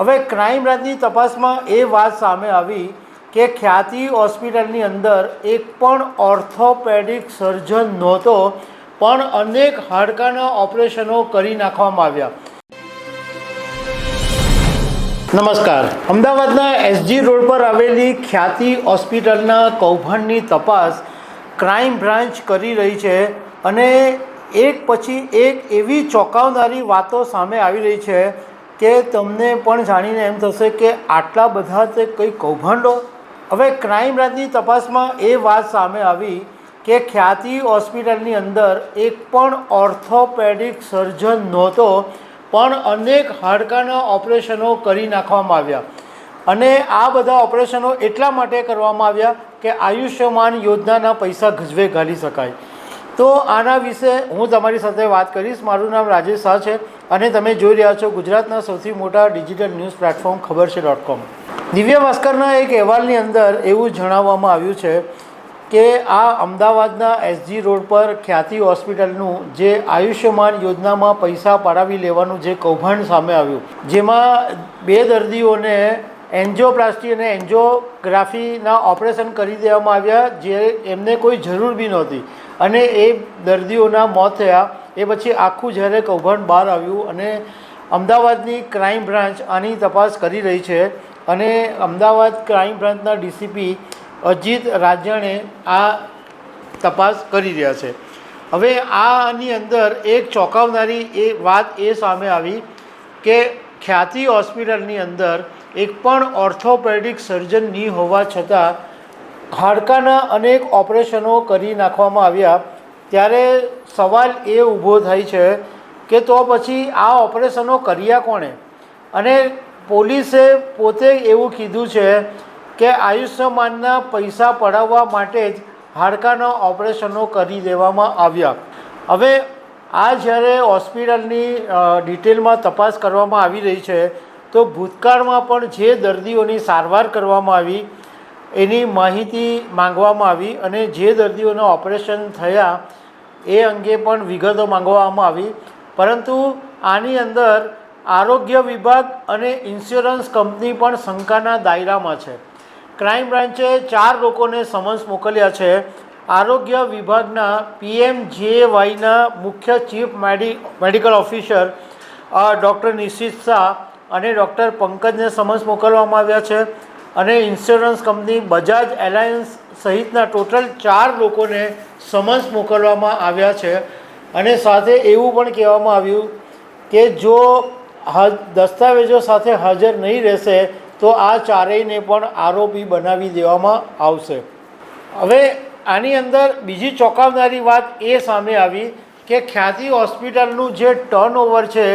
હવે ક્રાઇમ બ્રાન્ચની તપાસમાં એ વાત સામે આવી કે ખ્યાતિ હોસ્પિટલની અંદર એક પણ ઓર્થોપેડિક સર્જન નહોતો, પણ અનેક હાડકાના ઓપરેશનો કરી નાખવામાં આવ્યા. નમસ્કાર. અમદાવાદના એસજી રોડ પર આવેલી ખ્યાતિ હોસ્પિટલના કૌભાંડની તપાસ ક્રાઇમ બ્રાન્ચ કરી રહી છે અને એક પછી એક એવી ચોંકાવનારી વાતો સામે આવી રહી છે કે તમને પણ જાણીને એમ થશે કે આટલા બધા તે કંઈ કૌભાંડો? હવે ક્રાઇમ બ્રાન્ચની તપાસમાં એ વાત સામે આવી કે ખ્યાતિ હોસ્પિટલની અંદર એક પણ ઓર્થોપેડિક સર્જન નહોતો, પણ અનેક હાડકાના ઓપરેશનો કરી નાખવામાં આવ્યા. અને આ બધા ઓપરેશનો એટલા માટે કરવામાં આવ્યા કે આયુષ્યમાન યોજનાના પૈસા ગજવે ઘાલી શકાય. તો આના વિશે હું તમારી સાથે વાત કરીશ. મારું નામ રાજેશ શાહ છે. અને તમે જોઈ રહ્યા છો ગુજરાતના સૌથી મોટા ડિજિટલ ન્યૂઝ પ્લેટફોર્મ ખબર છે ડોટ કોમ. દિવ્ય ભાસ્કરના એક અહેવાલની અંદર એવું જણાવવામાં આવ્યું છે કે આ અમદાવાદના એસજી રોડ પર ખ્યાતિ હોસ્પિટલનું જે આયુષ્યમાન યોજનામાં પૈસા પડાવી લેવાનું જે કૌભાંડ સામે આવ્યું, જેમાં બે દર્દીઓને એન્જિયોપ્લાસ્ટી અને એન્જિયોગ્રાફીના ઓપરેશન કરી દેવામાં આવ્યા, જે એમને કોઈ જરૂર બી નહોતી. અને એ દર્દીઓના મોત થયા. એ પછી આખું જ્યારે કૌભાંડ બહાર આવ્યું અને અમદાવાદની ક્રાઇમ બ્રાન્ચ આની તપાસ કરી રહી છે અને અમદાવાદ ક્રાઇમ બ્રાન્ચના ડીસીપી અજીત રાજાણે આ તપાસ કરી રહ્યા છે. હવે આની અંદર એક ચોંકાવનારી એ વાત એ સામે આવી કે ખ્યાતિ હોસ્પિટલની અંદર એક પણ ઓર્થોપેડિક સર્જન નહીં હોવા છતાં હાડકાના અનેક ઓપરેશનો કરી નાખવામાં આવ્યા ત્યારે સવાલ એ ઊભો થાય છે કે તો પછી આ ઓપરેશનો કર્યા કોણે? અને પોલીસે પોતે એવું કીધું છે કે આયુષ્યમાનના પૈસા પડાવવા માટે જ હાડકાના ઓપરેશનો કરી દેવામાં આવ્યા. હવે આ જ્યારે હોસ્પિટલની ડિટેલમાં તપાસ કરવામાં આવી રહી છે, તો ભૂતકાળમાં પણ જે દર્દીઓની સારવાર કરવામાં આવી એની માહિતી માંગવામાં આવી અને જે દર્દીઓના ઓપરેશન થયા એ અંગે પણ વિગતો માંગવામાં આવી. પરંતુ આની અંદર આરોગ્ય વિભાગ અને ઇન્સ્યોરન્સ કંપની પણ શંકાના દાયરામાં છે. ક્રાઇમ બ્રાન્ચે ચાર લોકોને સમન્સ મોકલ્યા છે. આરોગ્ય વિભાગના પીએમ જે વાયના મુખ્ય chief મેડી, medical officer doctor Nishit Shah અને ડૉક્ટર પંકજને સમન્સ મોકલવામાં આવ્યા છે. અને ઇન્સ્યોરન્સ કંપની બજાજ એલાયન્સ સહિતના ટોટલ ચાર લોકોને સમન્સ મોકલવામાં આવ્યા છે. અને સાથે એવું પણ કહેવામાં આવ્યું કે જો દસ્તાવેજો સાથે હાજર નહીં રહેશે, તો આ ચારેયને પણ આરોપી બનાવી દેવામાં આવશે. હવે આની અંદર બીજી ચોંકાવનારી વાત એ સામે આવી કે ખ્યાતિ હોસ્પિટલનું જે ટર્નઓવર છે,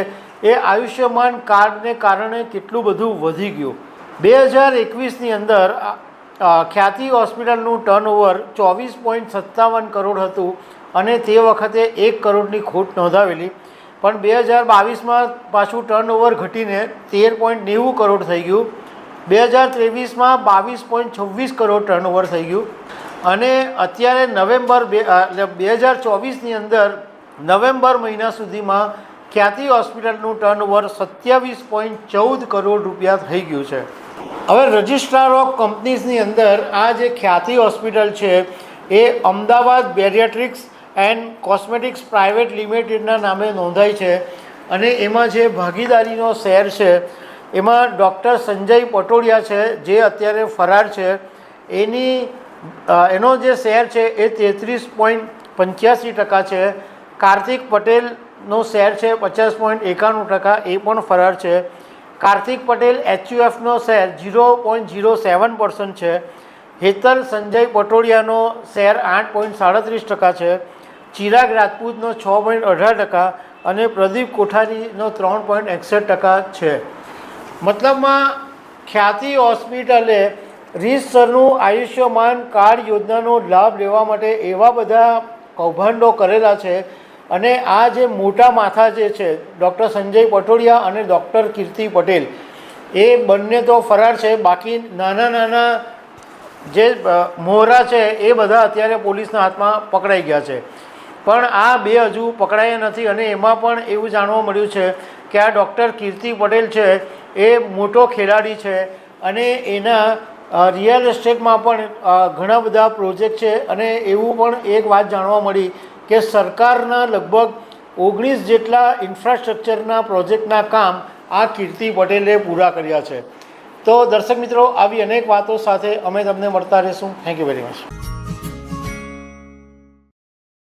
એ આયુષ્યમાન કાર્ડને કારણે કેટલું બધું વધી ગયું. બે હજાર એકવીસની અંદર ખ્યાતિ હોસ્પિટલનું ટર્નઓવર ચોવીસ પોઈન્ટ સત્તાવન કરોડ હતું અને તે વખતે એક કરોડની ખોટ નોંધાવેલી. પણ બે હજાર બાવીસમાં પાછું ટર્નઓવર ઘટીને તેર પોઈન્ટ નેવું કરોડ થઈ ગયું. બે હજાર ત્રેવીસમાં બાવીસ પોઈન્ટ છવ્વીસ કરોડ ટર્નઓવર થઈ ગયું. અને અત્યારે નવેમ્બર બે બે હજાર ચોવીસની અંદર, નવેમ્બર મહિના સુધીમાં ખ્યાતિ હોસ્પિટલનું ટર્નઓવર સત્યાવીસ પોઈન્ટ ચૌદ કરોડ રૂપિયા થઈ ગયું છે. હવે રજિસ્ટ્રાર ઓફ કંપનીઝની અંદર આ જે ખ્યાતિ હોસ્પિટલ છે, એ Ahmedabad bariatrics and cosmetics private લિમિટેડના નામે નોંધાઈ છે અને એમાં જે ભાગીદારીનો શેર છે, એમાં ડૉક્ટર સંજય પટોડિયા છે, જે અત્યારે ફરાર છે. એની એનો જે શેર છે એ તેત્રીસ પોઈન્ટ પંચ્યાસી ટકા છે. કાર્તિક પટેલનો શેર છે પચાસ પોઈન્ટ એકાણું ટકા, એ પણ ફરાર છે. Kartik Patel એચયુએફનો share zero point zero seven percent છે. હેતલ સંજય પટોડિયાનો શેર આઠ પોઈન્ટ સાડત્રીસ ટકા છે. ચિરાગ રાજપૂતનો છ પોઈન્ટ અઢાર ટકા અને પ્રદીપ કોઠારીનો ત્રણ પોઈન્ટ એકસઠ ટકા છે. મતલબમાં ખ્યાતિ હોસ્પિટલે રીતસરનું આયુષ્યમાન કાર્ડ યોજનાનો લાભ લેવા માટે એવા બધા કૌભાંડો કરેલા છે અને આ જે મોટા માથા જે છે, ડૉક્ટર સંજય પટોડિયા અને ડૉક્ટર કીર્તિ પટેલ, એ બંને તો ફરાર છે. બાકી નાના નાના જે મોહરા છે, એ બધા અત્યારે પોલીસના હાથમાં પકડાઈ ગયા છે. પણ આ બે હજુ પકડાયા નથી અને એમાં પણ એવું જાણવા મળ્યું છે કે આ ડૉક્ટર કીર્તિ પટેલ છે, એ મોટો ખેલાડી છે અને એના રિયલ એસ્ટેટમાં પણ ઘણા બધા પ્રોજેક્ટ છે અને એવું પણ એક વાત જાણવા મળી કે સરકારના લગભગ ઓગણીસ જેટલા ઇન્ફ્રાસ્ટ્રક્ચરના પ્રોજેક્ટના કામ આ કીર્તિ પટેલે પૂરા કર્યા છે. તો દર્શક મિત્રો, આવી અનેક વાતો સાથે અમે તમને મળતા રહીશું. Thank you very much